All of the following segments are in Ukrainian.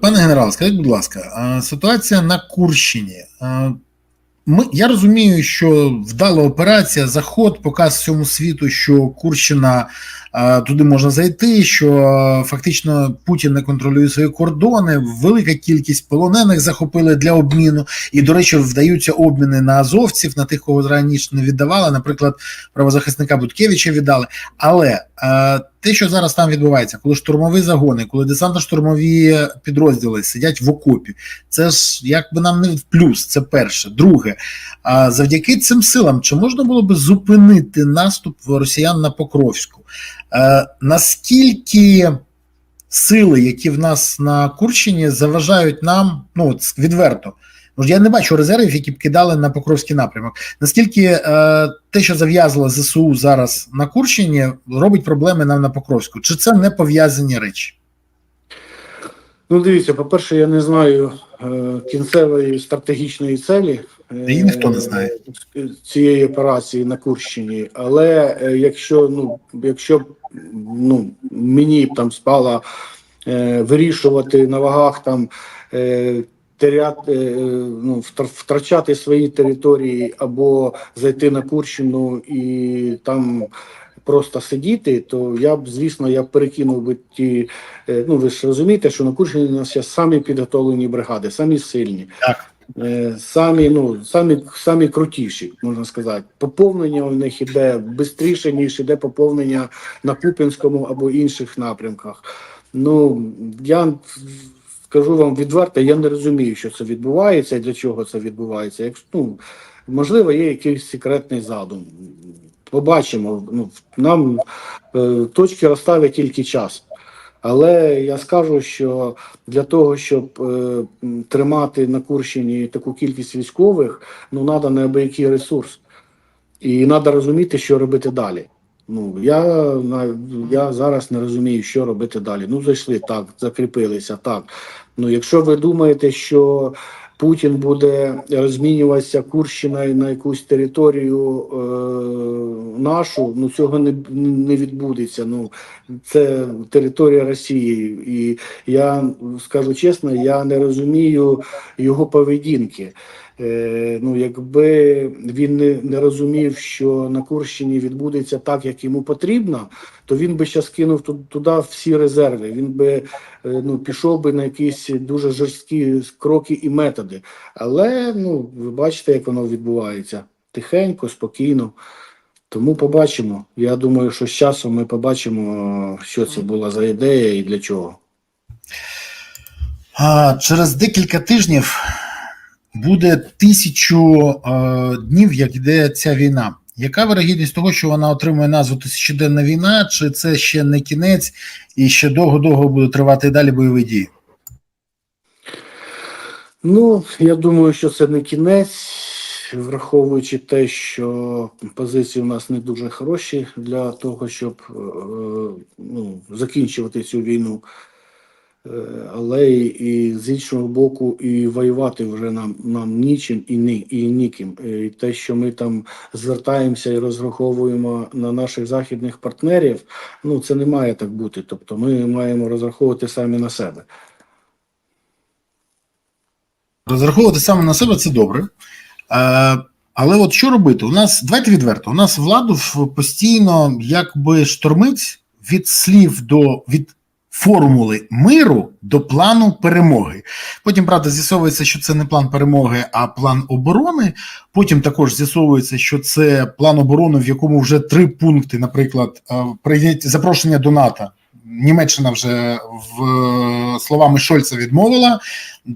Пане генерал, скажіть, будь ласка, ситуація на Курщині. Ми, я розумію, що вдала операція, заход, показ всьому світу, що Курщина туди можна зайти, що фактично Путін не контролює свої кордони, велика кількість полонених захопили для обміну. І, до речі, вдаються обміни на азовців, на тих, кого раніше не віддавали. Наприклад, правозахисника Буткевича віддали. Але те, що зараз там відбувається, коли штурмові загони, коли десантно-штурмові підрозділи сидять в окопі, це ж якби нам не в плюс. Це перше. Друге, завдяки цим силам, чи можна було би зупинити наступ росіян на Покровську? Е, наскільки сили, які в нас на Курщині, заважають нам, ну відверто. Я не бачу резервів, які б кидали на Покровський напрямок. Наскільки е, те, що зав'язало ЗСУ зараз на Курщині, робить проблеми нам на Покровську? Чи це не пов'язані речі? Ну, дивіться, по-перше, я не знаю е, кінцевої стратегічної цілі е, Її ніхто не знає. цієї операції на Курщині. Але е, якщо ну, якщо ну, мені б там спало е, вирішувати на вагах там. Е, ну, втрачати свої території або зайти на Курщину і там просто сидіти, то я б, звісно, я б перекинув би ті. е, Ну, ви ж розумієте, що на Курщині у нас є самі підготовлені бригади, самі сильні. Так. Е, Самі, ну, самі, самі крутіші, можна сказати. Поповнення у них іде швидше, ніж іде поповнення на Куп'янському або інших напрямках. Ну, я скажу вам відверто, я не розумію, що це відбувається і для чого це відбувається. Якщо, ну, можливо, є якийсь секретний задум. Побачимо. Ну, нам е, точки розставить тільки час. Але я скажу, що для того, щоб е, тримати на Курщині таку кількість військових, ну треба неабиякий ресурс. І треба розуміти, що робити далі. Ну я я зараз не розумію, що робити далі. Ну, зайшли так, закріпилися так. Ну, якщо ви думаєте, що Путін буде розмінюватися Курщиною на якусь територію е, нашу, ну цього не, не відбудеться. Ну це територія Росії, і я скажу чесно, я не розумію його поведінки. Е, ну, якби він не, розумів, що на Курщині відбудеться так, як йому потрібно, то він би ще скинув туди всі резерви. Він би е, ну, пішов би на якісь дуже жорсткі кроки і методи. Але ну, ви бачите, як воно відбувається. Тихенько, спокійно. Тому побачимо. Я думаю, що з часом ми побачимо, що це була за ідея і для чого. Через декілька тижнів буде тисячу е, днів, як йде ця війна. Яка вирогідність того, що вона отримує назву тисячоденна війна, чи це ще не кінець і ще довго-довго будуть тривати і далі бойові дії? Ну, я думаю, що це не кінець, враховуючи те, що позиції у нас не дуже хороші для того, щоб е, ну, закінчувати цю війну. Е, Але і, з іншого боку, і воювати вже нам, нам нічим і, ні, і ніким. Е, І те, що ми там звертаємося і розраховуємо на наших західних партнерів, ну це не має так бути. Тобто ми маємо розраховувати самі на себе. Розраховувати саме на себе це добре. Е, але от що робити? У нас давайте відверто. У нас владу постійно якби штормить від слів до від формули миру до плану перемоги. Потім, правда, з'ясовується, що це не план перемоги, а план оборони. Потім також з'ясовується, що це план оборони, в якому вже три пункти, наприклад, е, прийняття запрошення до НАТО. Німеччина вже в е, словами Шольца відмовила.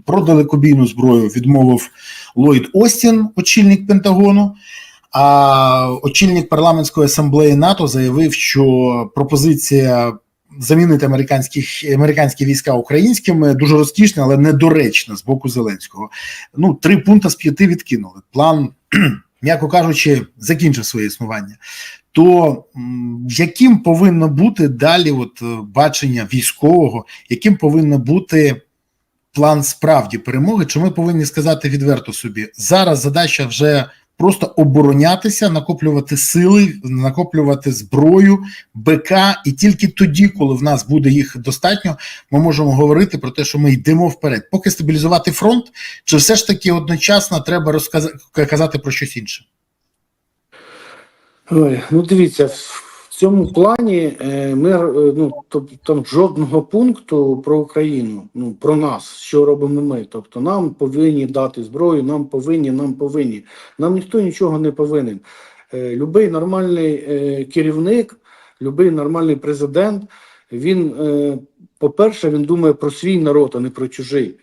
Про далекобійну зброю відмовив Ллойд Остін, очільник Пентагону. А очільник парламентської асамблеї НАТО заявив, що пропозиція замінити американських американські війська українськими дуже розкішна, але недоречна з боку Зеленського. Ну, три пункти з п'яти відкинули. План, м'яко кажучи, закінчив своє існування. То яким повинно бути далі от, е, бачення військового, яким повинно бути план справді перемоги? Чи ми повинні сказати відверто собі, зараз задача вже просто оборонятися, накоплювати сили, накоплювати зброю, БК, і тільки тоді, коли в нас буде їх достатньо, ми можемо говорити про те, що ми йдемо вперед. Поки стабілізувати фронт, чи все ж таки одночасно треба розказати казати про щось інше? Ой, ну дивіться, цьому плані е, ми е, ну тобто там жодного пункту про Україну, ну про нас, що робимо ми. Тобто нам повинні дати зброю, нам повинні, нам повинні. Нам ніхто нічого не повинен. Е, Любий нормальний керівник, любий нормальний президент, він, по-перше, він думає про свій народ, а не про чужий.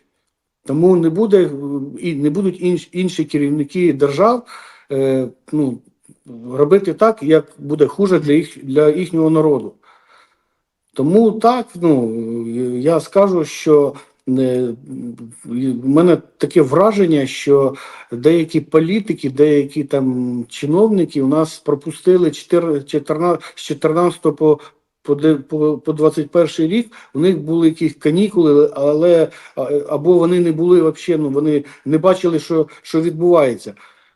Тому не буде і не будуть інші керівники держав. Ну, робити так, як буде хуже для їх для їхнього народу. Тому так, ну я скажу, що е, в мене таке враження, що деякі політики, деякі там чиновники у нас пропустили 4, 14, з 14 по по, по 21 рік у них були якісь канікули, але або вони не були взагалі, ну вони не бачили, що, що відбувається.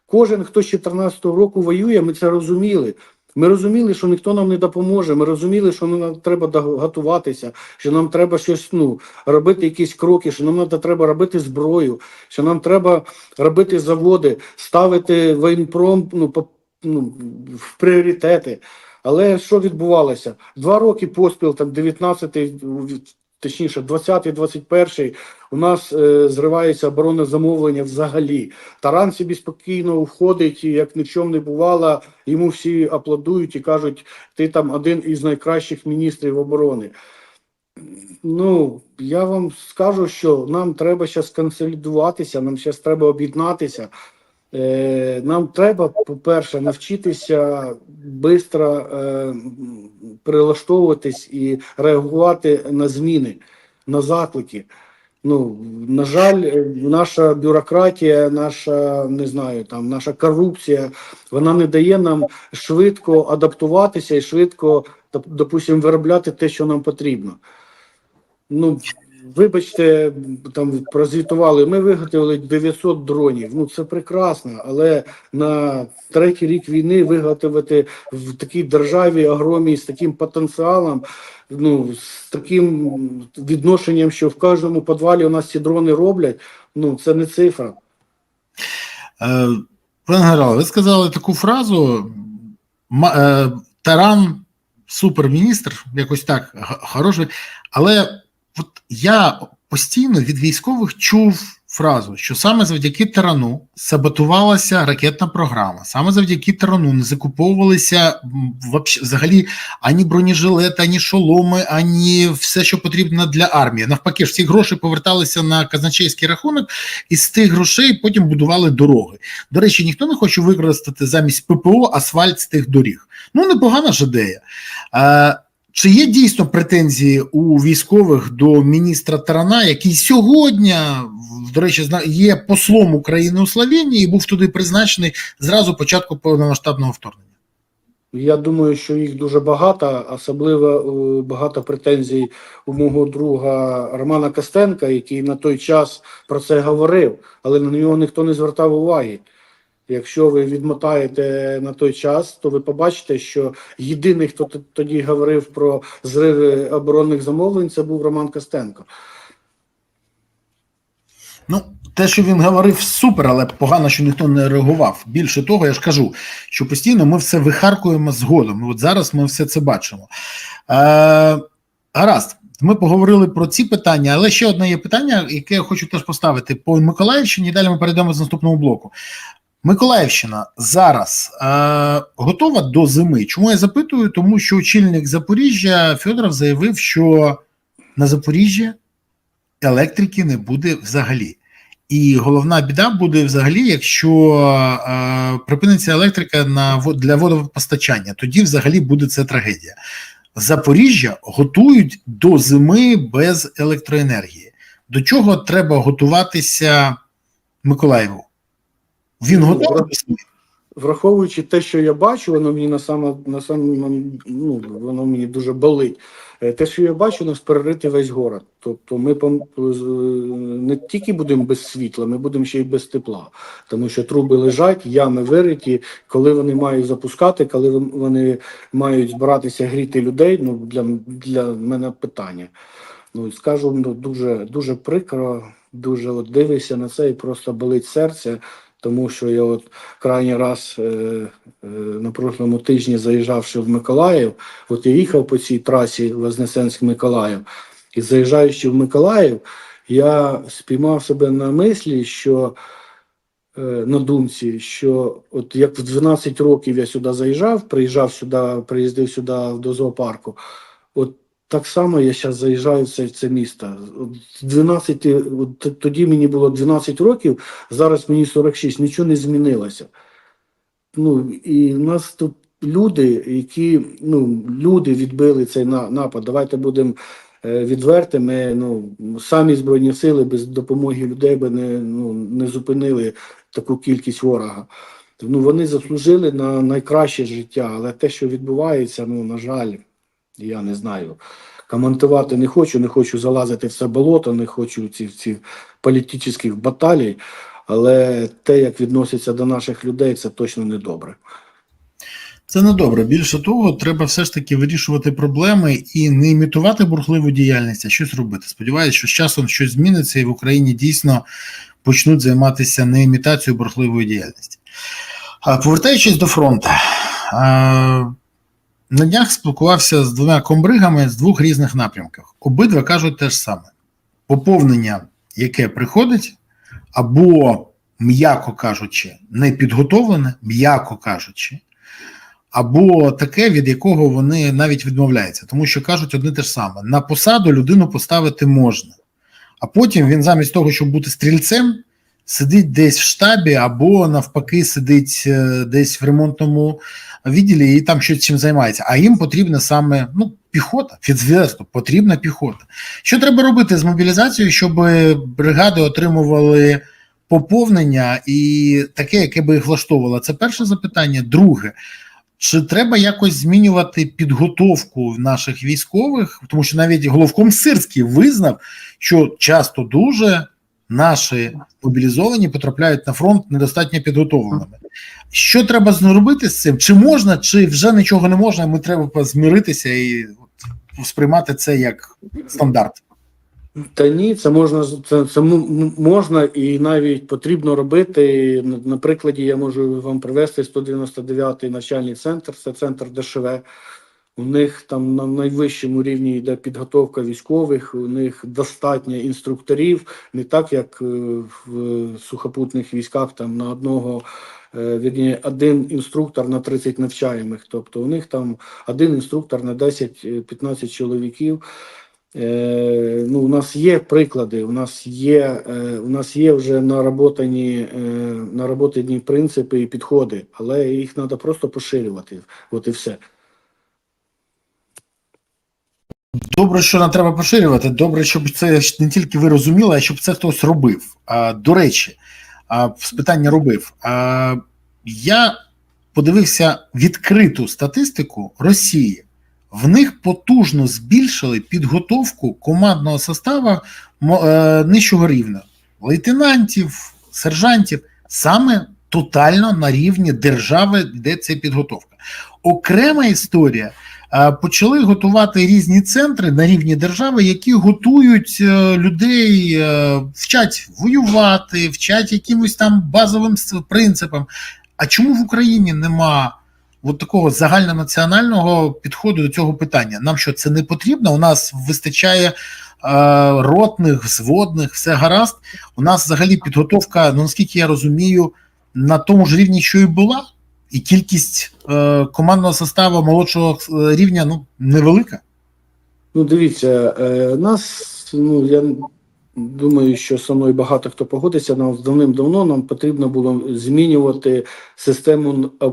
Кожен, хто з 14-го року воює, ми це розуміли. Ми розуміли, що ніхто нам не допоможе. Ми розуміли, що нам треба готуватися, що нам треба щось ну, робити, якісь кроки, що нам треба робити зброю, що нам треба робити заводи, ставити воєнпром ну, по, ну, в пріоритети. Але що відбувалося? Два роки поспіл, там 19-й, точніше, 20-й, 21-й, у нас е, зривається оборонне замовлення взагалі. Таран собі спокійно входить, і як ні в чому не бувало, йому всі аплодують і кажуть, ти там один із найкращих міністрів оборони. Ну, я вам скажу, що нам треба зараз консолідуватися, нам зараз треба об'єднатися. Е, нам треба, по-перше, навчитися швидко е, прилаштовуватись і реагувати на зміни, на заклики. Ну, на жаль, наша бюрократія, наша не знаю, там наша корупція, вона не дає нам швидко адаптуватися і швидко, доп- допустим, виробляти те, що нам потрібно. Ну, вибачте, там прозвітували. Ми виготовили 900 дронів. Ну це прекрасно, але на третій рік війни виготовити в такій державі огромній з таким потенціалом, ну з таким відношенням, що в кожному підвалі у нас ці дрони роблять. Ну це не цифра. Е, Пане генерале, ви сказали таку фразу: е, Таран суперміністр, якось так, хороший. Але от я постійно від військових чув фразу, що саме завдяки Тарану саботувалася ракетна програма, саме завдяки Тарану не закуповувалися взагалі ані бронежилети, ані шоломи, ані все, що потрібно для армії. Навпаки, ж ці гроші поверталися на казначейський рахунок, і з тих грошей потім будували дороги. До речі, ніхто не хоче використати замість ППО асфальт з тих доріг. Ну, непогана ж ідея. Чи є дійсно претензії у військових до міністра Тарана, який сьогодні, до речі, є послом України у Словенії і був туди призначений зразу початку повномасштабного вторгнення? Я думаю, що їх дуже багато, особливо е, багато претензій у мого друга Романа Костенка, який на той час про це говорив, але на нього ніхто не звертав уваги. Якщо ви відмотаєте на той час, то ви побачите, що єдиний, хто тоді говорив про зриви оборонних замовлень, це був Роман Костенко. Ну, те, що він говорив, супер, але погано, що ніхто не реагував. Більше того, я ж кажу, що постійно ми все вихаркуємо згодом. От зараз ми все це бачимо. Е, гаразд, ми поговорили про ці питання, але ще одне є питання, яке я хочу теж поставити по Миколаївщині. і Далі ми перейдемо з наступного блоку. Миколаївщина зараз е, готова до зими. Чому я запитую? Тому що очільник Запоріжжя Федоров заявив, що на Запоріжжі електрики не буде взагалі. І головна біда буде взагалі, якщо е, припиниться електрика на для водопостачання, тоді взагалі буде це трагедія. Запоріжжя готують до зими без електроенергії. До чого треба готуватися Миколаєву? Він готовий до зими? враховуючи те, що я бачу, воно мені на саме на саме ну, воно мені дуже болить. Е, Те, що я бачу, нас перерити весь город. Тобто ми пом- не тільки будемо без світла, ми будемо ще й без тепла. Тому що труби лежать, ями вириті, коли вони мають запускати, коли вони мають збиратися гріти людей. Ну для, для мене питання. Ну скажу, ну дуже дуже прикро, дуже от дивишся на це і просто болить серце. Тому що я от крайній раз е, е, на прошлому тижні заїжджавши в Миколаїв, от я їхав по цій трасі Вознесенськ-Миколаїв, і заїжджаючи в Миколаїв, я спіймав себе на мислі, що е, на думці, що от як в 12 років я сюди заїжджав, приїжджав сюди, приїздив сюди до зоопарку. От так само я зараз заїжджаю в це, в це місто. От 12, от тоді мені було 12 років, зараз мені 46, нічого не змінилося. Ну і в нас тут люди, які ну, люди відбили цей напад. Давайте будемо е, відвертими. Ну, самі Збройні сили без допомоги людей би не, ну, не зупинили таку кількість ворога. Ну, вони заслужили на найкраще життя, але те, що відбувається, ну, на жаль, я не знаю. Коментувати не хочу, не хочу залазити в це болото, не хочу ці, ці політичних баталій, але те, як відносяться до наших людей, це точно не добре. Це не добре. Більше того, треба все ж таки вирішувати проблеми і не імітувати бурхливу діяльність, а щось робити. Сподіваюся, що з часом щось зміниться, і в Україні дійсно почнуть займатися не імітацією бурхливої діяльності. Повертаючись до фронту, на днях спілкувався з двома комбригами з двох різних напрямків. Обидва кажуть те ж саме: поповнення, яке приходить, або, м'яко кажучи, не підготовлене, м'яко кажучи або таке, від якого вони навіть відмовляються, тому що кажуть одне те ж саме: на посаду людину поставити можна, а потім він замість того, щоб бути стрільцем, сидить десь в штабі, або навпаки, сидить е, десь в ремонтному відділі і там щось чим займається. А їм потрібна саме ну, піхота, відверто потрібна піхота. Що треба робити з мобілізацією, щоб бригади отримували поповнення і таке, яке би їх влаштовувало? Це перше запитання. Друге. Чи треба якось змінювати підготовку наших військових? Тому що навіть головком Сирський визнав, що часто дуже наші мобілізовані потрапляють на фронт недостатньо підготовленими. Що треба зробити з цим? Чи можна, чи вже нічого не можна? Ми треба змиритися і сприймати це як стандарт. Та ні, це можна це, це можна і навіть потрібно робити. На прикладі я можу вам привести 199-й навчальний центр, це центр ДШВ. У них там на найвищому рівні йде підготовка військових, у них достатньо інструкторів, не так як е, в сухопутних військах, там на одного е, вірні, один інструктор на 30 навчаємих. Тобто у них там один інструктор на 10-15 чоловіків. Е, ну, у нас є приклади, у нас є, е, у нас є вже наработані, е, наработані принципи і підходи, але їх треба просто поширювати. От і все. Добре, що нам треба поширювати. Добре, щоб це не тільки ви розуміли, а щоб це хтось робив. А, до речі, а, з питання робив. А, я подивився відкриту статистику Росії. В них потужно збільшили підготовку командного составу е, нижчого рівня лейтенантів, сержантів, саме тотально на рівні держави, де це підготовка. Окрема історія. Е, Почали готувати різні центри на рівні держави, які готують е, людей, е, вчать воювати, вчать якимось там базовим принципам. А чому в Україні нема от такого загальнонаціонального підходу до цього питання? Нам що це не потрібно? У нас вистачає ротних, взводних, все гаразд. У нас взагалі підготовка, ну наскільки я розумію, на тому ж рівні, що і була і кількість е, командного составу молодшого е, рівня ну невелика. Ну, дивіться, е, нас, ну я думаю, що со мною багато хто погодиться. Нам давним-давно нам потрібно було змінювати систему е,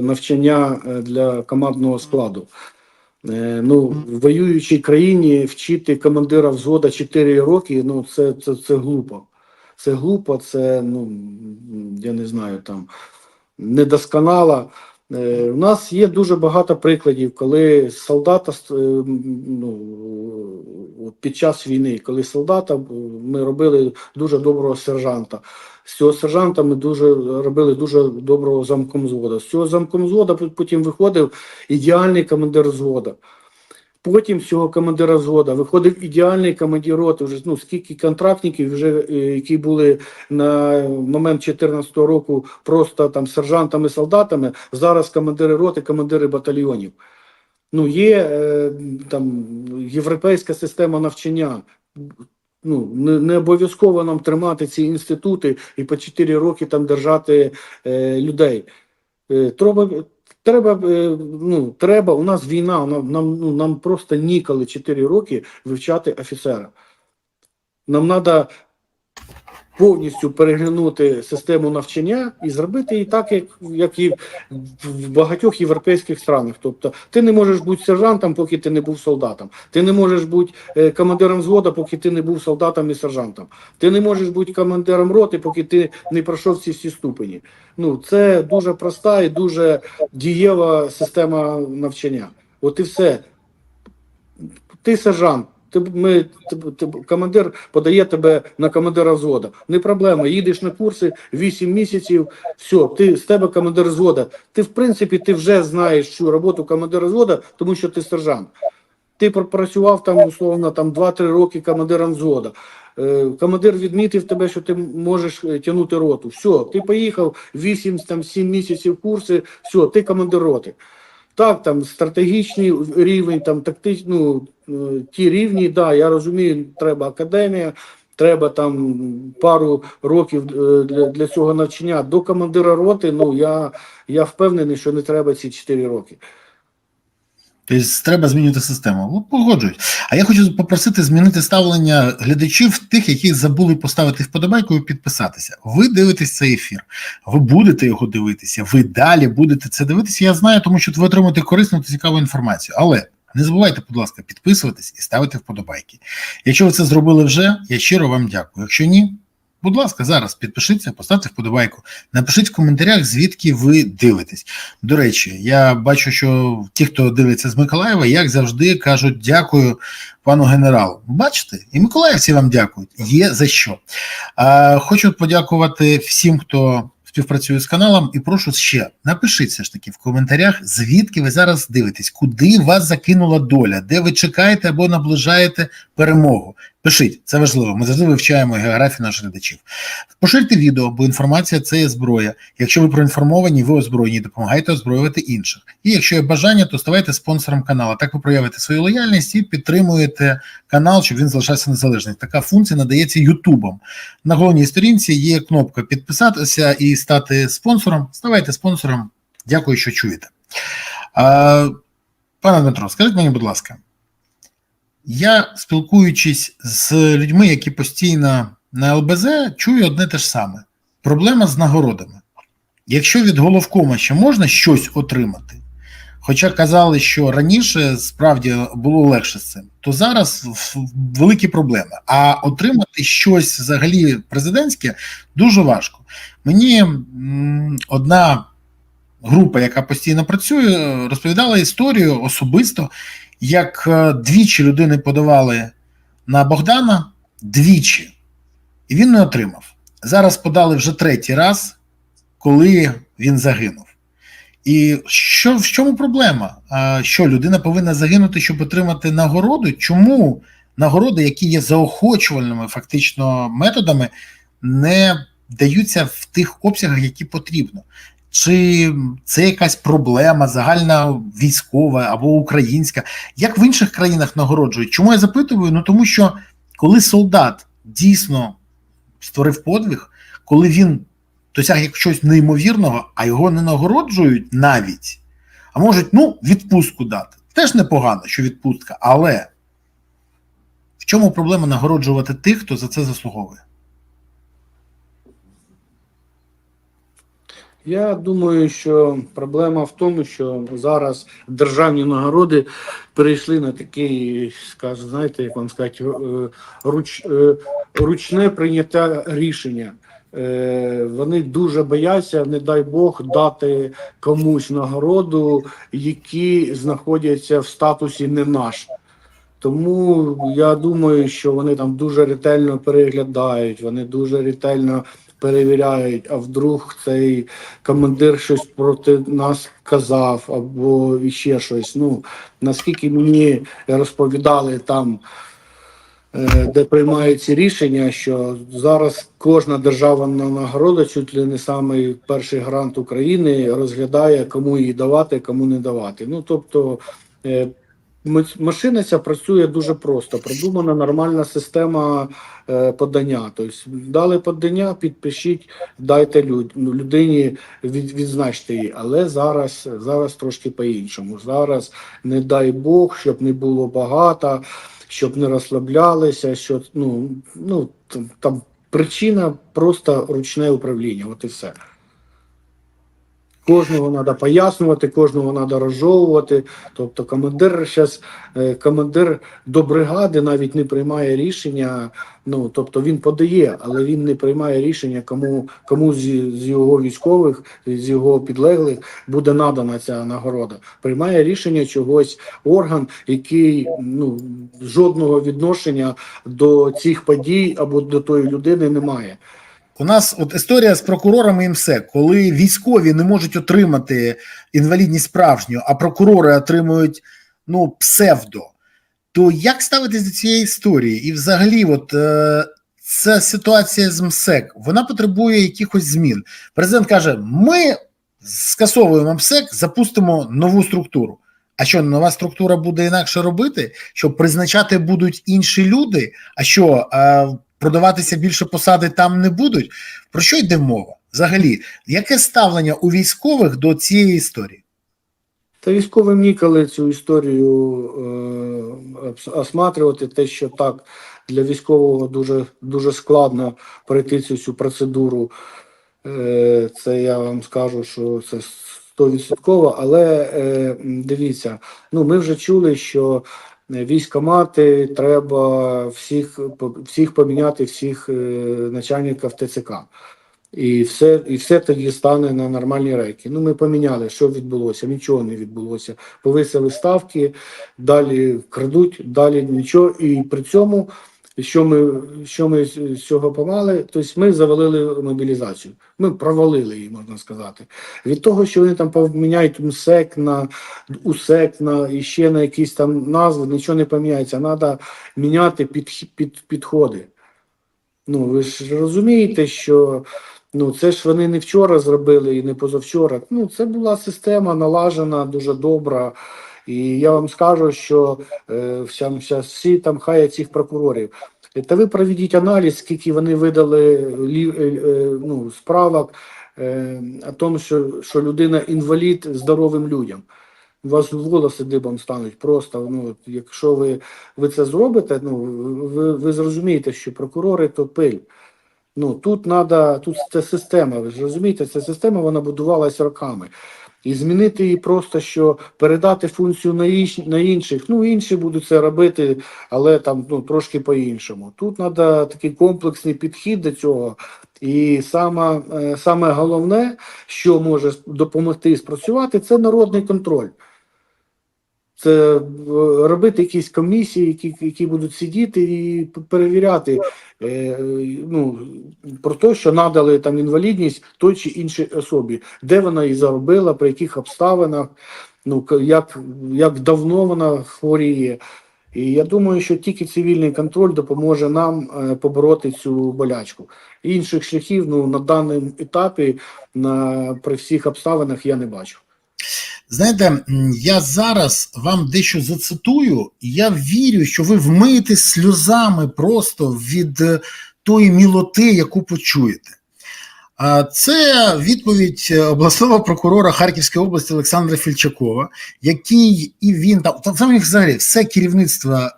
навчання е, для командного складу. Е, Ну, в воюючій країні вчити командира взвода 4 роки, ну це, це, це глупо. Це глупо, це, ну я не знаю там. Недосконала. Е, У нас є дуже багато прикладів, коли солдата е, ну, під час війни, коли солдата е, ми робили дуже доброго сержанта. З цього сержанта ми дуже робили дуже доброго замкомзвода. З цього замкомзвода потім виходив ідеальний командир взвода. Потім з цього командира взвода виходив ідеальний командир роти. Вже ну скільки контрактників, вже е, які були на момент 2014 року просто там сержантами, солдатами. Зараз командири роти, командири батальйонів. Ну є е, там європейська система навчання. Ну не, не обов'язково нам тримати ці інститути і по 4 роки там держати е, людей. Е, треба, треба, е, ну, треба, у нас війна, нам, нам, ну, нам просто ніколи 4 роки вивчати офіцера. Нам треба повністю переглянути систему навчання і зробити її так, як, як і в багатьох європейських странах. Тобто, ти не можеш бути сержантом, поки ти не був солдатом. Ти не можеш бути е, командиром взвода, поки ти не був солдатом і сержантом. Ти не можеш бути командиром роти, поки ти не пройшов ці всі ступені. Ну, це дуже проста і дуже дієва система навчання. От і все. Ти сержант. Ти, ми, ти, ти, командир подає тебе на командира взвода. Не проблема. Їдеш на курси 8 місяців. Все, ти з тебе командир взвода. Ти, в принципі, ти вже знаєш цю роботу командира взвода, тому що ти сержант. Ти пропрацював там условно там 2-3 роки командиром взвода. Е, Командир відмітив тебе, що ти можеш е, тягнути роту. Все, ти поїхав 8-7 місяців курси, все, ти командир роти. Так, там стратегічний рівень, там тактич, ну, е, ті рівні, да, я розумію, треба академія, треба там пару років е, для, для цього навчання. До командира роти, ну я, я впевнений, що не треба ці 4 роки. Тобто треба змінювати систему. Ну, Погоджують. А я хочу попросити змінити ставлення глядачів тих, які забули поставити вподобайку і підписатися. Ви дивитесь цей ефір, ви будете його дивитися, ви далі будете це дивитися. Я знаю, тому що ви отримуєте корисну та цікаву інформацію. Але не забувайте, будь ласка, підписуватись і ставити вподобайки. Якщо ви це зробили вже, я щиро вам дякую. Якщо ні, будь ласка, зараз підпишіться, поставте вподобайку. Напишіть в коментарях, звідки ви дивитесь. До речі, я бачу, що ті, хто дивиться з Миколаєва, як завжди кажуть дякую пану генералу. Бачите, і миколаївці вам дякують. Є за що. А, хочу подякувати всім, хто співпрацює з каналом, і прошу ще напишіть все ж таки в коментарях, звідки ви зараз дивитесь, куди вас закинула доля, де ви чекаєте або наближаєте перемогу. Пишіть, це важливо. Ми завжди вивчаємо географію наших глядачів. Поширте відео, бо інформація це є зброя. Якщо ви проінформовані, ви озброєні, допомагайте озброювати інших. І якщо є бажання, то ставайте спонсором каналу. Так ви проявите свою лояльність і підтримуєте канал, щоб він залишався незалежним. Така функція надається Ютубом. На головній сторінці є кнопка підписатися і стати спонсором. Ставайте спонсором. Дякую, що чуєте. А, пане Дмитро, скажіть мені, будь ласка. Я, спілкуючись з людьми, які постійно на ЛБЗ, чую одне те ж саме: проблема з нагородами. Якщо від головкома ще можна щось отримати, хоча казали, що раніше справді було легше з цим, то зараз великі проблеми. А отримати щось взагалі президентське дуже важко. Мені одна група, яка постійно працює, розповідала історію особисто як е, двічі людини подавали на Богдана двічі, і він не отримав. Зараз подали вже третій раз, коли він загинув. І що в чому проблема? Що людина повинна загинути, щоб отримати нагороду? Чому нагороди, які є заохочувальними фактично методами, не даються в тих обсягах, які потрібно? Чи це якась проблема загальна військова або українська? Як в інших країнах нагороджують? Чому я запитую? Ну тому що коли солдат дійсно створив подвиг, коли він досяг якогось неймовірного, а його не нагороджують навіть, а можуть ну, відпустку дати. Теж непогано, що відпустка, але в чому проблема нагороджувати тих, хто за це заслуговує? Я думаю, що проблема в тому, що зараз державні нагороди перейшли на такий, скажу, знаєте, як вам сказати, е, руч, е, ручне прийняття рішення. е, вони дуже бояться, не дай Бог, дати комусь нагороду, які знаходяться в статусі не наш. Тому я думаю, що вони там дуже ретельно переглядають, вони дуже ретельно перевіряють, а вдруг цей командир щось проти нас казав, або ще щось. Ну наскільки мені розповідали там, е, де приймають ці рішення, що зараз кожна державна нагорода, чуть ли не самий перший грант України, розглядає, кому її давати, кому не давати. Ну тобто. Машина ця працює дуже просто. Продумана нормальна система е, подання. Тобто дали подання, підпишіть, дайте ну, людині, від, відзначте її. Але зараз, зараз трошки по-іншому. Зараз не дай Бог, щоб не було багато, щоб не розслаблялися. Що ну, ну там причина просто ручне управління. От і все. Кожного треба пояснювати, кожного треба розжовувати. Тобто командир зараз, командир до бригади навіть не приймає рішення. Ну тобто він подає, але він не приймає рішення, кому кому з, з його військових, з його підлеглих буде надана ця нагорода. Приймає рішення чогось орган, який ну жодного відношення до цих подій або до тої людини не має. У нас от історія з прокурорами і МСЕК, коли військові не можуть отримати інвалідність справжню, а прокурори отримують ну псевдо. То як ставитись до цієї історії? І взагалі, от е, ця ситуація з МСЕК вона потребує якихось змін. Президент каже: ми скасовуємо МСЕК, запустимо нову структуру. А що нова структура буде інакше робити? Що призначати будуть інші люди? А що е, продаватися більше посади там не будуть? Про що йде мова? Взагалі, яке ставлення у військових до цієї історії? Та військовим ніколи цю історію е, осматрювати, те, що так для військового дуже, дуже складно пройти цю всю процедуру. Е, це я вам скажу, що це стовідсотково, але е, дивіться, ну ми вже чули, що військомати треба всіх, всіх поміняти, всіх е, начальників ТЦК. І все, і все тоді стане на нормальні рейки. Ну, ми поміняли, що відбулося, нічого не відбулося. Повисили ставки, далі крадуть, далі нічого. І при цьому, що ми, що ми з цього помали, тобто ми завалили мобілізацію. Ми провалили її, можна сказати. Від того, що вони там поміняють МСЕК на УСЕК, на і ще на якісь там назви, нічого не поміняється. Треба міняти під, під, підходи. Ну, ви ж розумієте, що ну це ж вони не вчора зробили і не позавчора. Ну, це була система налажена, дуже добра. І я вам скажу, що е, вся, вся, всі там хаять цих прокурорів. Та ви проведіть аналіз, скільки вони видали е, е, ну, справок е, о тому, що, що людина інвалід здоровим людям. У вас волоси дибом стануть просто. Ну, якщо ви, ви це зробите, ну ви, ви зрозумієте, що прокурори то пиль. Ну тут треба, тут це система. Ви розумієте, ця система вона будувалася роками. І змінити її просто, що передати функцію на інш, на інших. Ну інші будуть це робити, але там ну трошки по-іншому. Тут треба такий комплексний підхід до цього. І саме, саме головне, що може допомогти спрацювати, це народний контроль. Це е, робити якісь комісії, які, які будуть сидіти і перевіряти ну, про те, що надали там інвалідність той чи іншій особі, де вона її заробила, при яких обставинах, ну як, як давно вона хворіє. І я думаю, що тільки цивільний контроль допоможе нам е, побороти цю болячку. Інших шляхів ну, на даному етапі, на, при всіх обставинах я не бачу. Знаєте, я зараз вам дещо зацитую, і я вірю, що ви вмиєте сльозами просто від е, тої мілоти, яку почуєте. Це відповідь е, обласного прокурора Харківської області Олександра Фільчакова, який і він там там взагалі все керівництво е,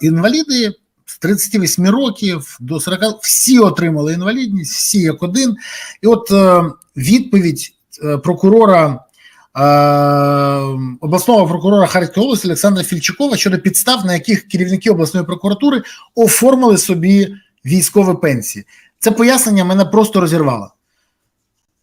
інваліди з 38 років до 40, всі отримали інвалідність, всі як один. І от відповідь прокурора. Е, Обласного прокурора Харківської області Олександра Фільчакова щодо підстав, на яких керівники обласної прокуратури оформили собі військові пенсії. Це пояснення мене просто розірвало.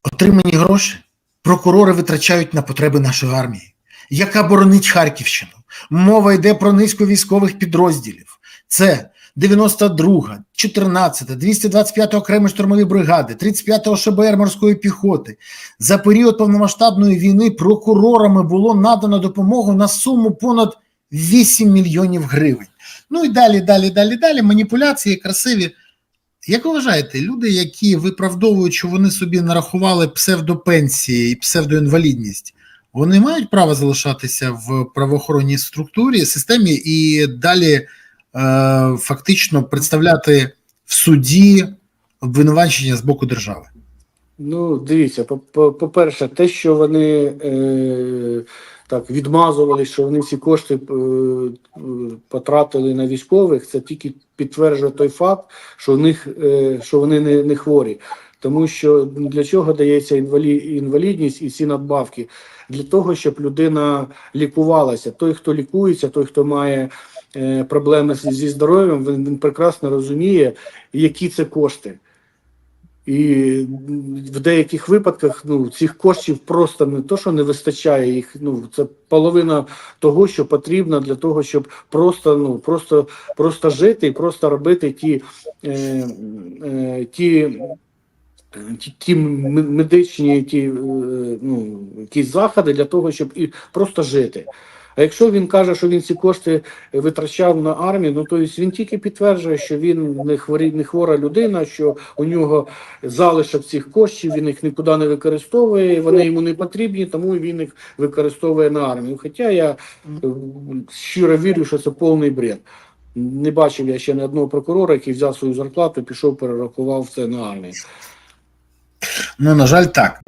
Отримані гроші прокурори витрачають на потреби нашої армії, яка боронить Харківщину. Мова йде про низку військових підрозділів. Це 92, 14, 225 окремі штурмові бригади, 35 ШБР морської піхоти. За період повномасштабної війни прокурорами було надано допомогу на суму понад 8 мільйонів гривень. Ну і далі, далі, далі, далі. Маніпуляції красиві. Як ви вважаєте, люди, які виправдовують, що вони собі нарахували псевдопенсії і псевдоінвалідність, вони мають право залишатися в правоохоронній структурі, системі і далі фактично представляти в суді обвинувачення з боку держави? Ну, дивіться, по- по- по-перше, те, що вони е, так відмазували, що вони ці кошти е, е, потратили на військових, це тільки підтверджує той факт, що в них е, що вони не, не хворі. Тому що для чого дається інвалі, інвалідність і ці надбавки? Для того, щоб людина лікувалася. Той, хто лікується, той, хто має е, проблеми зі здоров'ям, він, він прекрасно розуміє, які це кошти. І в деяких випадках ну, цих коштів просто не то, що не вистачає їх. Ну це половина того, що потрібно для того, щоб просто ну просто, просто жити і просто робити ті, е, е, ті, ті, ті медичні ті, е, ну, якісь заходи для того, щоб і просто жити. А якщо він каже, що він ці кошти витрачав на армію, ну то він тільки підтверджує, що він не хворі, не хвора людина, що у нього залишок цих коштів, він їх нікуди не використовує, вони йому не потрібні, тому він їх використовує на армію. Хоча я е, щиро вірю, що це повний бред. Не бачив я ще ні одного прокурора, який взяв свою зарплату, пішов, перерахував це на армію. Ну, на жаль, так.